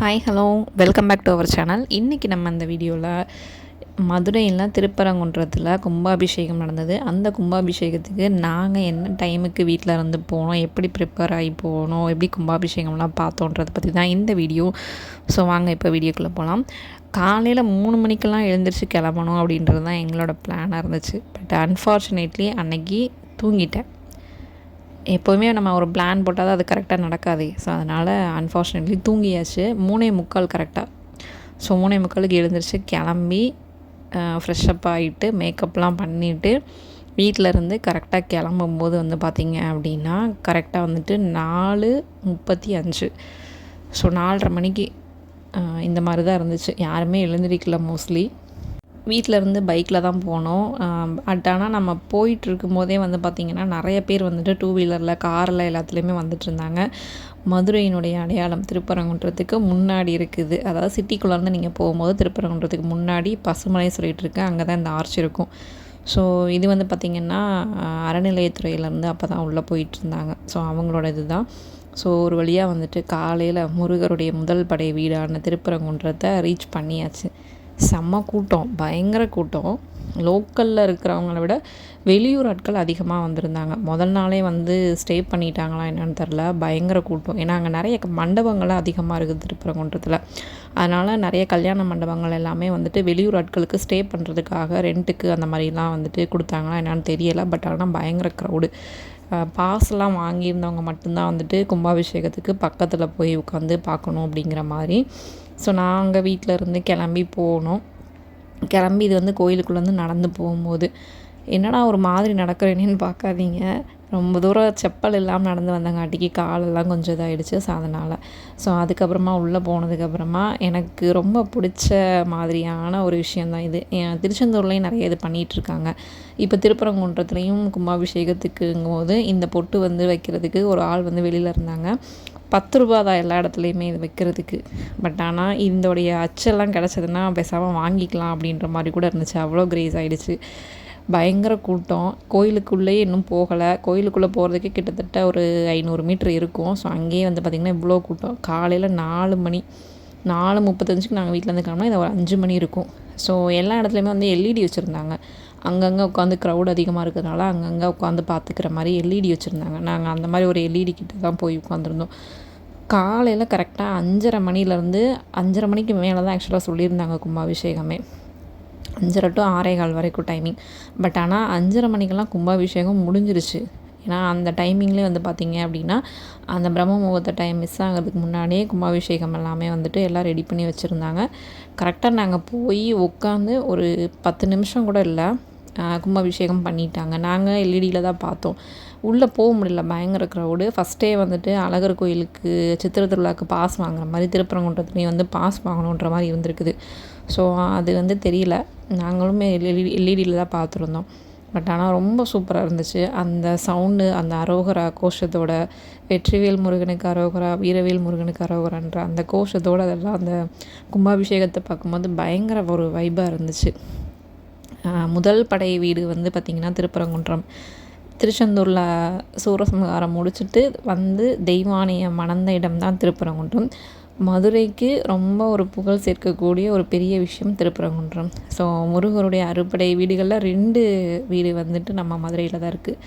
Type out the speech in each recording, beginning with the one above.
Hi hello welcome back to our channel இன்றைக்கி நம்ம அந்த வீடியோவில் மதுரையில் திருப்பரங்குன்றத்தில் கும்பாபிஷேகம் நடந்தது. அந்த கும்பாபிஷேகத்துக்கு நாங்கள் என்ன டைமுக்கு வீட்டில் இருந்து போனோம்? எப்படி ப்ரிப்பேர் ஆகி போனோம்? எப்படி கும்பாபிஷேகம்லாம் பார்த்தோன்றதை பற்றி தான் இந்த வீடியோ. ஸோ வாங்க இப்போ வீடியோக்குள்ளே போகலாம் காலையில் மூணு மணிக்கெல்லாம் எழுந்திரிச்சு கிளம்பணும் அப்படின்றது தான் எங்களோட பிளானாக இருந்துச்சு. பட் அன்ஃபார்ச்சுனேட்லி அன்னைக்கு தூங்கிட்டேன். எப்போவுமே நம்ம ஒரு பிளான் போட்டால் தான் அது கரெக்டாக நடக்காது. ஸோ அதனால் அன்ஃபார்ச்சுனேட்லி தூங்கியாச்சு. மூணே முக்கால் கரெக்டாக ஸோ மூணே முக்காலுக்கு எழுந்திரிச்சு கிளம்பி ஃப்ரெஷ்அப் ஆகிட்டு மேக்கப்லாம் பண்ணிவிட்டு வீட்டிலருந்து கரெக்டாக கிளம்பும்போது வந்து பார்த்திங்க அப்படின்னா கரெக்டாக வந்துட்டு நாலு முப்பத்தி அஞ்சு. ஸோ நாலரை மணிக்கு இந்த மாதிரி தான் இருந்துச்சு. யாருமே எழுந்திரிக்கல மோஸ்ட்லி வீட்டிலேருந்து பைக்கில் தான் போனோம். பட் ஆனால் நம்ம போயிட்டு இருக்கும்போதே வந்து பார்த்திங்கன்னா நிறைய பேர் வந்துட்டு டூ வீலரில் காரில் எல்லாத்துலேயுமே வந்துட்டு இருந்தாங்க மதுரையினுடைய அடையாளம் திருப்பரங்குன்றத்துக்கு முன்னாடி இருக்குது. அதாவது சிட்டிக்குள்ளேருந்து நீங்கள் போகும்போது திருப்பரங்குன்றத்துக்கு முன்னாடி பசுமலை சொல்லிகிட்டு இருக்கேன் அங்கே தான் இந்த ஆர்ச் இருக்கும். ஸோ இது வந்து பார்த்திங்கன்னா அறநிலையத்துறையிலேருந்து அப்போ தான் உள்ளே போயிட்டு இருந்தாங்க ஸோ அவங்களோட இது தான் ஸோ ஒரு வழியாக வந்துட்டு காலையில் முருகருடைய முதல் படை வீடான திருப்பரங்குன்றத்தை ரீச் பண்ணியாச்சு. செம்ம கூட்டம் பயங்கர கூட்டம். லோக்கலில் இருக்கிறவங்கள விட வெளியூர் ஆட்கள் அதிகமாக வந்திருந்தாங்க. முதல் நாளே வந்து ஸ்டே பண்ணிட்டாங்களா என்னென்னு தெரில பயங்கர கூட்டம். ஏன்னா அங்கே நிறைய மண்டபங்கள்லாம் அதிகமாக இருக்குது திருப்பரங்குன்றத்தில். அதனால் நிறைய கல்யாண மண்டபங்கள் எல்லாமே வந்துட்டு வெளியூர் ஆட்களுக்கு ஸ்டே பண்ணுறதுக்காக ரெண்ட்டுக்கு அந்த மாதிரிலாம் வந்துட்டு கொடுத்தாங்களா என்னென்னு தெரியலை. பட் ஆனால் பயங்கர க்ரௌடு பாஸ்லாம் வாங்கியிருந்தவங்க மட்டும்தான் வந்துட்டு கும்பாபிஷேகத்துக்கு பக்கத்தில் போய் உட்காந்து பார்க்கணும் அப்படிங்கிற மாதிரி ஸோ நாங்கள் வீட்டில் இருந்து கிளம்பி போனோம். கிளம்பி இது வந்து கோயிலுக்குள்ளே வந்து நடந்து போகும்போது என்னடா ஒரு மாதிரி நடக்கிறேனேன்னு பார்க்காதீங்க. ரொம்ப தூரம் செப்பல் இல்லாமல் நடந்து வந்தங்காட்டிக்கு காலெல்லாம் கொஞ்சம் இதாகிடுச்சு ஸோ அதனால். ஸோ அதுக்கப்புறமா உள்ளே போனதுக்கப்புறமா எனக்கு ரொம்ப பிடிச்ச மாதிரியான ஒரு விஷயந்தான் இது. திருச்செந்தூர்லேயும் நிறைய இது பண்ணிகிட்ருக்காங்க இப்போ திருப்பரங்குன்றத்துலேயும் கும்பாபிஷேகத்துக்குங்கும் போது இந்த பொட்டு வந்து வைக்கிறதுக்கு ஒரு ஆள் வந்து வெளியில் இருந்தாங்க. பத்து ரூபா தான் எல்லா இடத்துலையுமே இது வைக்கிறதுக்கு. பட் ஆனால் இதோடைய அச்செல்லாம் கிடச்சதுன்னா பேசாமல் வாங்கிக்கலாம் அப்படின்ற மாதிரி கூட இருந்துச்சு. அவ்வளோ கிரேஸ் ஆகிடுச்சு பயங்கர கூட்டம். கோயிலுக்குள்ளேயே இன்னும் போகலை. கோயிலுக்குள்ளே போகிறதுக்கே கிட்டத்தட்ட ஒரு ஐநூறு மீட்ரு இருக்கும். ஸோ அங்கேயே வந்து பார்த்திங்கன்னா இவ்வளோ கூட்டம். காலையில் நாலு மணி நாலு முப்பத்தஞ்சுக்கு நாங்கள் வீட்டில் இருந்து கிளம்புனா இது ஒரு அஞ்சு மணி இருக்கும். ஸோ எல்லா இடத்துலையுமே வந்து எல்இடி வச்சுருந்தாங்க. அங்கங்கே உட்காந்து க்ரௌட் அதிகமாக இருக்கிறதுனால அங்கங்கே உட்காந்து பார்த்துக்கிற மாதிரி எல்இடி வச்சுருந்தாங்க. நாங்கள் அந்த மாதிரி ஒரு எல்இடி கிட்ட தான் போய் உட்காந்துருந்தோம் காலையில் கரெக்டாக அஞ்சரை மணிலேருந்து அஞ்சரை மணிக்கு மேலே தான் ஆக்சுவலாக சொல்லியிருந்தாங்க கும்பாபிஷேகமே. அஞ்சரை டு ஆறே கால் வரைக்கும் டைமிங் பட் ஆனால் அஞ்சரை மணிக்கெல்லாம் கும்பாபிஷேகம் முடிஞ்சிருச்சு. ஏன்னா அந்த டைமிங்லேயே வந்து பார்த்திங்க அப்படின்னா அந்த பிரம்ம முகூர்த்த டைம் மிஸ் ஆகிறதுக்கு முன்னாடியே கும்பாபிஷேகம் எல்லாமே வந்துட்டு எல்லாம் ரெடி பண்ணி வச்சுருந்தாங்க. கரெக்டாக நாங்கள் போய் உட்காந்து ஒரு பத்து நிமிஷம் கூட இல்லை கும்பாபிஷேகம் பண்ணிட்டாங்க. நாங்கள் எல்இடியில் தான் பார்த்தோம். உள்ளே போக முடியல. பயங்கர க்ரௌடு ஃபஸ்ட்டே வந்துட்டு அழகர் கோயிலுக்கு சித்திர திருவிழாவுக்கு பாஸ் வாங்குற மாதிரி திருப்பரங்குன்றத்துலேயும் வந்து பாஸ் வாங்கணுன்ற மாதிரி இருந்திருக்குது. ஸோ அது வந்து தெரியல. நாங்களுமே எல்இடி எல்இடியில் தான் பார்த்துருந்தோம். பட் ஆனால் ரொம்ப சூப்பராக இருந்துச்சு. அந்த சவுண்டு அந்த அரோகரா கோஷத்தோட வெற்றிவேல் முருகனுக்கு அரோகரா வீரவேல் முருகனுக்கு அரோகரான்ற அந்த கோஷத்தோடு அதெல்லாம் அந்த கும்பாபிஷேகத்தை பார்க்கும்போது பயங்கர ஒரு வைபாக இருந்துச்சு. முதல் படை வீடு வந்து பார்த்திங்கன்னா திருப்பரங்குன்றம். திருச்செந்தூரில் சூரசம்ஹாரம் முடிச்சுட்டு வந்து தெய்வானையை மணந்த இடம் தான் திருப்பரங்குன்றம். மதுரைக்கு ரொம்ப ஒரு புகழ் சேர்க்கக்கூடிய ஒரு பெரிய விஷயம் திருப்பரங்குன்றம். ஸோ முருகருடைய அறுபடை வீடுகளில் ரெண்டு வீடு வந்துட்டு நம்ம மதுரையில் தான் இருக்குது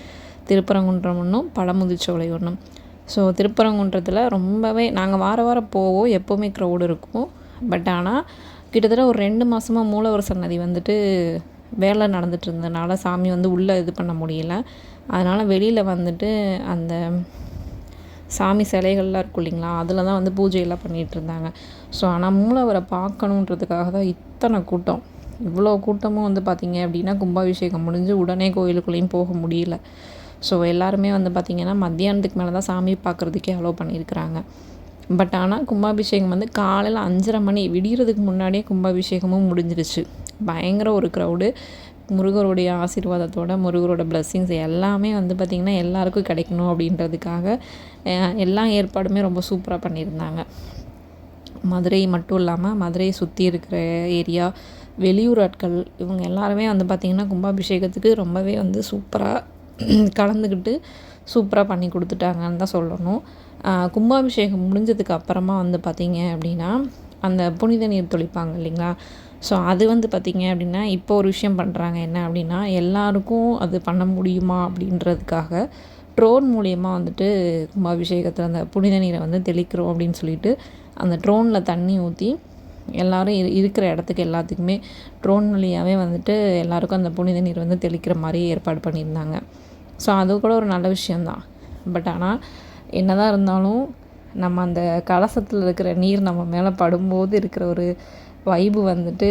திருப்பரங்குன்றம் ஒன்றும் பழமுதிர்ச்சோலை ஒன்றும் ஸோ திருப்பரங்குன்றத்தில் ரொம்பவே நாங்கள் வார வாரம் போவோம் எப்போவுமே க்ரௌடு இருக்கும். பட் ஆனால் கிட்டத்தட்ட ஒரு ரெண்டு மாதமாக மூலவர் சன்னதி வந்துட்டு வேலை நடந்துட்டு இருந்ததுனால சாமி வந்து உள்ளே இது பண்ண முடியல. அதனால் வெளியில் வந்துட்டு அந்த சாமி சிலைகள்லாம் இருக்கும் இல்லைங்களா அதில் தான் வந்து பூஜையெல்லாம் பண்ணிகிட்டு இருந்தாங்க. ஸோ ஆனால் மூலவரை பார்க்கணுன்றதுக்காக தான் இத்தனை கூட்டம். இவ்வளோ கூட்டமும் வந்து பார்த்திங்க அப்படின்னா கும்பாபிஷேகம் முடிஞ்சு உடனே கோயிலுக்குள்ளேயும் போக முடியல. ஸோ எல்லாருமே வந்து பார்த்திங்கன்னா மத்தியானத்துக்கு மேலே தான் சாமி பார்க்குறதுக்கே அலோவ் பண்ணியிருக்கிறாங்க. பட் ஆனால் கும்பாபிஷேகம் வந்து காலையில் அஞ்சரை மணி விடிகிறதுக்கு முன்னாடியே கும்பாபிஷேகமும் முடிஞ்சிருச்சு. பயங்கர ஒரு க்ரௌடு முருகருடைய ஆசீர்வாதத்தோட முருகரோட பிளஸ்ஸிங்ஸ் எல்லாமே வந்து பார்த்திங்கன்னா எல்லாருக்கும் கிடைக்கணும் அப்படின்றதுக்காக எல்லா ஏற்பாடுமே ரொம்ப சூப்பராக பண்ணியிருந்தாங்க. மதுரை மட்டும் இல்லாமல் மதுரையை சுற்றி இருக்கிற ஏரியா வெளியூர் ஆட்கள் இவங்க எல்லாருமே வந்து பார்த்திங்கன்னா கும்பாபிஷேகத்துக்கு ரொம்பவே வந்து சூப்பராக கலந்துக்கிட்டு சூப்பராக பண்ணி கொடுத்துட்டாங்கன்னு தான் சொல்லணும். கும்பாபிஷேகம் முடிஞ்சதுக்கு அப்புறமா வந்து பார்த்திங்க அப்படின்னா அந்த புனித நீர் தொளிப்பாங்க இல்லைங்களா? ஸோ அது வந்து பார்த்திங்க அப்படின்னா இப்போ ஒரு விஷயம் பண்ணுறாங்க என்ன அப்படின்னா எல்லாருக்கும் அது பண்ண முடியுமா அப்படின்றதுக்காக ட்ரோன் மூலியமாக வந்துட்டு கும்பாபிஷேகத்தில் அந்த புனித நீரை வந்து தெளிக்கிறோம் அப்படின்னு சொல்லிட்டு அந்த ட்ரோனில் தண்ணி ஊற்றி எல்லோரும் இரு இருக்கிற இடத்துக்கு எல்லாத்துக்குமே ட்ரோன் வழியாகவே வந்துட்டு எல்லாருக்கும் அந்த புனித நீர் வந்து தெளிக்கிற மாதிரி ஏற்பாடு பண்ணியிருந்தாங்க. ஸோ அது கூட ஒரு நல்ல விஷயந்தான் பட் ஆனால் என்னதான் இருந்தாலும் நம்ம அந்த கலசத்தில் இருக்கிற நீர் நம்ம மேலே படும்போது இருக்கிற ஒரு வைபு வந்துட்டு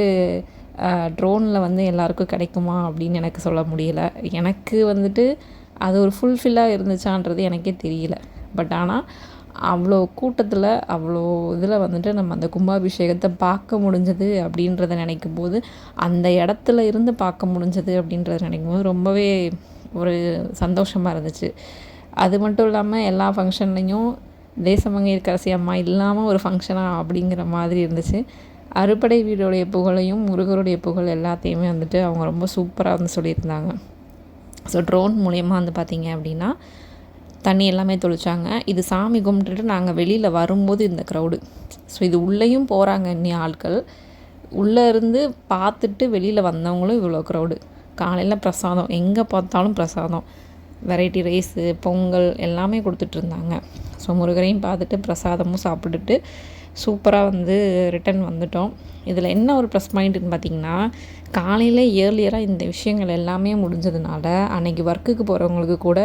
ட்ரோனில் வந்து எல்லாருக்கும் கிடைக்குமா அப்படின்னு எனக்கு சொல்ல முடியல. எனக்கு வந்துட்டு அது ஒரு ஃபுல்ஃபில்லாக இருந்துச்சான்றது எனக்கே தெரியல. பட் ஆனால் அவ்வளோ கூட்டத்தில் அவ்வளோ இதில் வந்துட்டு நம்ம அந்த கும்பாபிஷேகத்தை பார்க்க முடிஞ்சது அப்படின்றத நினைக்கும் போது அந்த இடத்துல இருந்து பார்க்க முடிஞ்சது அப்படின்றத நினைக்கும் போது ரொம்பவே ஒரு சந்தோஷமாக இருந்துச்சு. அது மட்டும் இல்லாமல் எல்லா ஃபங்க்ஷன்லேயும் தேசமங்கை அம்மா இல்லாமல் ஒரு ஃபங்க்ஷனாக அப்படிங்கிற மாதிரி இருந்துச்சு. அறுபடை வீடுடைய புகழையும் முருகருடைய புகழ் எல்லாத்தையுமே வந்துட்டு அவங்க ரொம்ப சூப்பராக வந்து சொல்லியிருந்தாங்க. ஸோ ட்ரோன் மூலயமா வந்து பார்த்திங்க அப்படின்னா தண்ணி எல்லாமே தொளிச்சாங்க. இது சாமி கும்பிட்டுட்டு நாங்கள் வெளியில் வரும்போது இந்த க்ரௌடு ஸோ இது உள்ளேயும் போகிறாங்க இன்னி ஆட்கள். உள்ளே இருந்து பார்த்துட்டு வெளியில் வந்தவங்களும் இவ்வளோ க்ரௌடு காலையில் பிரசாதம் எங்கே பார்த்தாலும் பிரசாதம். வெரைட்டி ரைஸு பொங்கல் எல்லாமே கொடுத்துட்ருந்தாங்க ஸோ முருகரையும் பார்த்துட்டு பிரசாதமும் சாப்பிட்டுட்டு சூப்பராக வந்து ரிட்டன் வந்துட்டோம். இதில் என்ன ஒரு ப்ளஸ் பாயிண்ட்டுன்னு பார்த்தீங்கன்னா காலையில் ஏர்லியராக இந்த விஷயங்கள் எல்லாமே முடிஞ்சதுனால அன்றைக்கி ஒர்க்குக்கு போகிறவங்களுக்கு கூட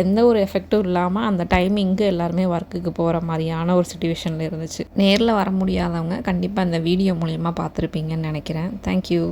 எந்த ஒரு எஃபெக்டும் இல்லாமல் அந்த டைமிங்க்கு எல்லாருமே ஒர்க்குக்கு போகிற மாதிரியான ஒரு சுச்சுவேஷனில் இருந்துச்சு. நேரில் வர முடியாதவங்க கண்டிப்பாக இந்த வீடியோ மூலயமா பார்த்துருப்பீங்கன்னு நினைக்கிறேன். தேங்க்யூ